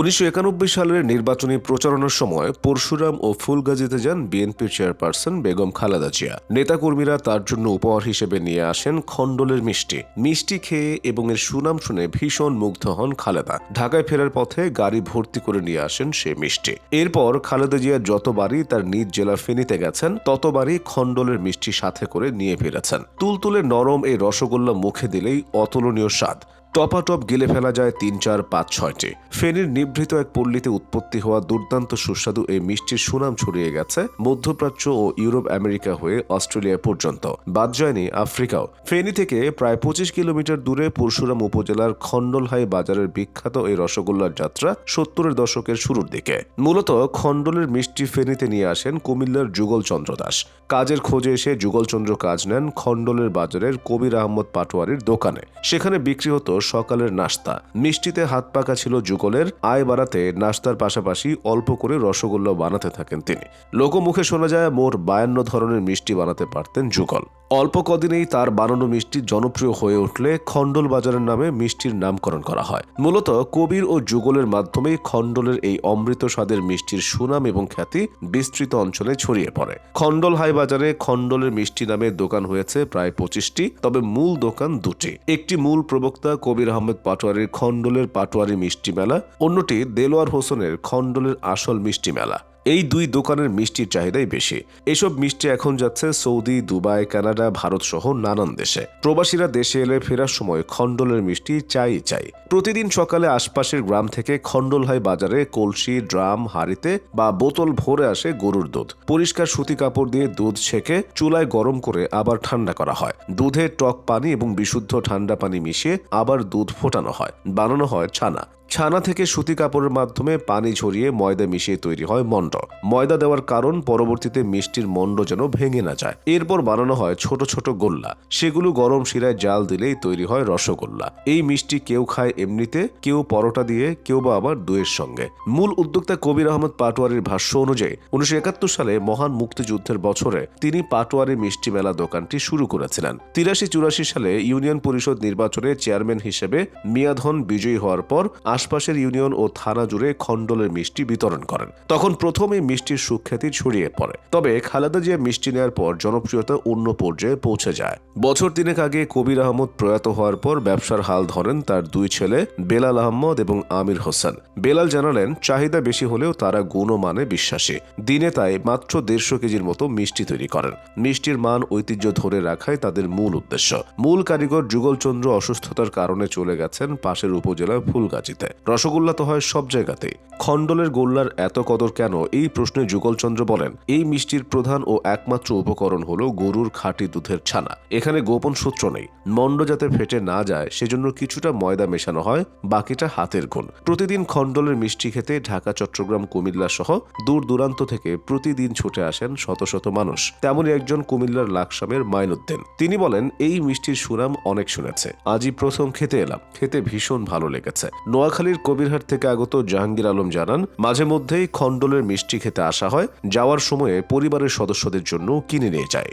উনিশশো একানব্বই সালের নির্বাচনী প্রচারণার সময় পরশুরাম ও ফুলগাজীতে যান বিএনপির চেয়ারপারসন বেগম খালেদা জিয়া। নেতাকর্মীরা তার জন্য উপহার হিসেবে নিয়ে আসেন খণ্ডলের মিষ্টি। মিষ্টি খেয়ে এবং এর সুনাম শুনে ভীষণ মুগ্ধ হন খালেদা। ঢাকায় ফেরার পথে গাড়ি ভর্তি করে নিয়ে আসেন সে মিষ্টি। এরপর খালেদা জিয়া যতবারই তার নিজ জেলা ফেনীতে গেছেন, ততবারই খণ্ডলের মিষ্টি সাথে করে নিয়ে ফিরেছেন। তুলতুলে নরম এই রসগোল্লা মুখে দিলেই অতুলনীয় স্বাদ। টপাটপ গিলে ফেলা যায় তিন, চার, পাঁচ, ছয়টি। ফেনীর নিভৃত এক পল্লীতে উৎপত্তি হওয়া দুর্দান্ত সুস্বাদু এই মিষ্টির সুনাম ছড়িয়ে গেছে মধ্যপ্রাচ্য ও ইউরোপ আমেরিকা হয়ে অস্ট্রেলিয়া পর্যন্ত। বাদ যায়নি আফ্রিকাও। ফেনী থেকে প্রায় পঁচিশ কিলোমিটার দূরে পরশুরাম উপজেলার খণ্ডলহাই বাজারের বিখ্যাত এই রসগোল্লার যাত্রা সত্তরের দশকের শুরুর দিকে। মূলত খণ্ডলের মিষ্টি ফেনীতে নিয়ে আসেন কুমিল্লার যুগলচন্দ্র দাস। কাজের খোঁজে এসে যুগলচন্দ্র কাজ নেন খণ্ডলের বাজারের কবির আহমদ পাটোয়ারির দোকানে। সেখানে বিক্রি হতো সকালের নাস্তা। মিষ্টিতে হাত পাকা ছিল যুগলের। আয় বাড়াতে নাস্তার পাশাপাশি অল্প করে রসগোল্লা বানাতে থাকেন তিনি। লোকমুখে শোনা যায়, মোট বায়ান্ন ধরনের মিষ্টি বানাতে পারতেন যুগল। অল্প কদিনেই তার বানানো মিষ্টি জনপ্রিয় হয়ে উঠলে খণ্ডল বাজারের নামে মিষ্টির নামকরণ করা হয়। মূলত কবির ও যুগলের মাধ্যমেই খণ্ডলের এই অমৃত স্বাদের মিষ্টির সুনাম এবং খ্যাতি বিস্তৃত অঞ্চলে ছড়িয়ে পড়ে। খণ্ডল হাই বাজারে খণ্ডলের মিষ্টি নামে দোকান হয়েছে প্রায় পঁচিশটি, তবে মূল দোকান দুটি। একটি মূল প্রবক্তা কবির আহমেদ পাটোয়ারির খণ্ডলের পাটোয়ারি মিষ্টি মেলা, অন্যটি দেলোয়ার হোসেনের খণ্ডলের আসল মিষ্টি মেলা। এই দুই দোকানের মিষ্টির চাহিদাই বেশি। এসব মিষ্টি এখন যাচ্ছে সৌদি, দুবাই, কানাডা, ভারত সহ নানান দেশে। প্রবাসীরা দেশে এলে ফেরার সময় খণ্ডলের মিষ্টি চাই চাই। প্রতিদিন সকালে আশপাশের গ্রাম থেকে খণ্ডলহাই বাজারে কলসি, ড্রাম, হাড়িতে বা বোতল ভরে আসে গরুর দুধ। পরিষ্কার সুতি কাপড় দিয়ে দুধ ছেঁকে চুলায় গরম করে আবার ঠান্ডা করা হয়। দুধে টক পানি এবং বিশুদ্ধ ঠান্ডা পানি মিশিয়ে আবার দুধ ফোটানো হয়। বানানো হয় ছানা। ছানা থেকে সুতি কাপড়ের মাধ্যমে পানি ঝরিয়ে ময়দা মিশিয়ে তৈরি হয় মণ্ড ময়দা দেওয়ার কারণ পরবর্তীতে মিষ্টির মণ্ড যেন ভেঙে না যায়। এরপর বানানো হয় ছোট ছোট গোল্লা। সেগুলো গরম শিরায় জাল দিলেই তৈরি হয় রসগোল্লা। এই মিষ্টি কেউ খায় এমনিতে, কেউ পরোটা দিয়ে, কেউ বা আবার দইয়ের সঙ্গে। মূল উদ্যোক্তা কবির আহমদ পাটোয়ারির ভাষ্য অনুযায়ী, উনিশশো একাত্তর সালে মহান মুক্তিযুদ্ধের বছরে তিনি পাটোয়ারি মিষ্টি মেলা দোকানটি শুরু করেছিলেন। তিরাশি চুরাশি সালে ইউনিয়ন পরিষদ নির্বাচনে চেয়ারম্যান হিসেবে মিয়াধন বিজয়ী হওয়ার পর আশপাশের ইউনিয়ন ও থানা জুড়ে খণ্ডলের মিষ্টি বিতরণ করেন। তখন প্রথম মিষ্টির সুখ্যাতি ছড়িয়ে পড়ে। তবে খালেদা জিয়া মিষ্টি নেওয়ার পর জনপ্রিয়তা অন্য পর্যায়ে পৌঁছে যায়। বছর তিনেক আগে কবির আহমদ প্রয়াত হওয়ার পর ব্যবসার হাল ধরেন তার দুই ছেলে বেলাল আহমদ এবং আমির হোসেন। বেলাল জানালেন, চাহিদা বেশি হলেও তারা গুণমানে বিশ্বাসী। দিনে তাই মাত্র দেড়শো কেজির মতো মিষ্টি তৈরি করেন। মিষ্টির মান ঐতিহ্য ধরে রাখাই তাদের মূল উদ্দেশ্য। মূল কারিগর যুগলচন্দ্র অসুস্থতার কারণে চলে গেছেন পাশের উপজেলা ফুলগাজীতে। রসগোল্লা তো হয় সব জায়গাতেই খণ্ডলের গোল্লার এত কদর কেন? এই প্রশ্নে যুগলচন্দ্র বলেন, এই মিষ্টির প্রধান ও একমাত্র উপকরণ হলো গরুর খাঁটি দুধের ছানা। এখানে গোপন সূত্র নেই। মণ্ড যাতে ফেটে না যায়, সেজন্য কিছুটা ময়দা মেশানো হয়, বাকিটা হাতের গুণ। প্রতিদিন খণ্ডলের মিষ্টি খেতে ঢাকা, চট্টগ্রাম কুমিল্লা সহ দূর দূরান্ত থেকে প্রতিদিন ছুটে আসেন শত শত মানুষ। তেমনই একজন কুমিল্লার লাকসামের মাইনুদ্দিন তিনি বলেন, এই মিষ্টির সুনাম অনেক শুনেছে। আজই প্রথম খেতে এলাম। খেতে ভীষণ ভালো লেগেছে। নোয়াখালীর কবিরহাট থেকে আগত জাহাঙ্গীর আলম জানান, মাঝে মধ্যেই খণ্ডলের মিষ্টি খেতে আসা হয়, যাওয়ার সময়ে পরিবারের সদস্যদের জন্য কিনে নিয়ে যায়।